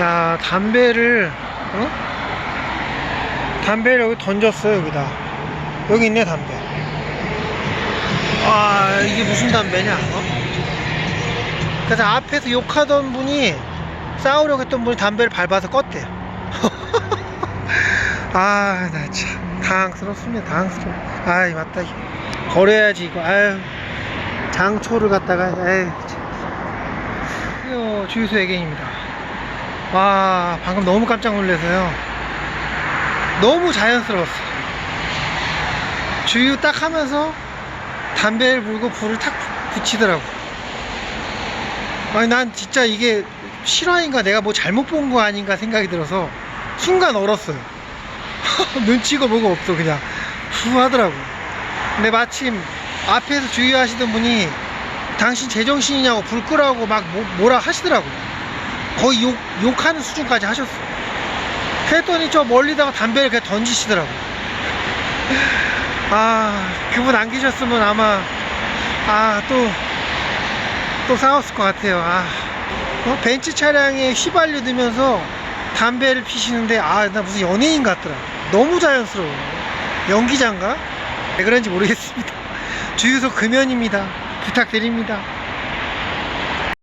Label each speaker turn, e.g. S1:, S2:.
S1: 야 담배를 어? 담배를 여기 던졌어요 여기다 여기 있네 담배 아 이게 무슨 담배냐 어? 그래서 앞에서 욕하던 분이 싸우려고 했던 분이 담배를 밟아서 껐대요 아 나 참 당황스럽습니다 당황스러워 아이 맞다 이거. 버려야지 이거 아유 장초를 갖다가 에이 참. 주유소 애견입니다 와 방금 너무 깜짝 놀라서요. 너무 자연스러웠어 주유 딱 하면서 담배를 불고 불을 탁 붙이더라고 아니 난 진짜 이게 실화인가? 내가 뭐 잘못 본 거 아닌가 생각이 들어서 순간 얼었어요. 눈치가 뭐가 없어 그냥. 후 하더라고 근데 마침 앞에서 주유하시던 분이 당신 제정신이냐고 불 끄라고 막 뭐, 뭐라 하시더라고 거의 욕, 욕하는 수준까지 하셨어. 그랬더니 저 멀리다가 담배를 그냥 던지시더라고 아 그분 안 계셨으면 아마 아 또 또 싸웠을 것 같아요. 아 어? 벤츠 차량에 휘발유 넣으면서 담배를 피시는데 아 나 무슨 연예인 같더라. 너무 자연스러워 연기자인가? 왜 그런지 모르겠습니다. 주유소 금연입니다. 부탁드립니다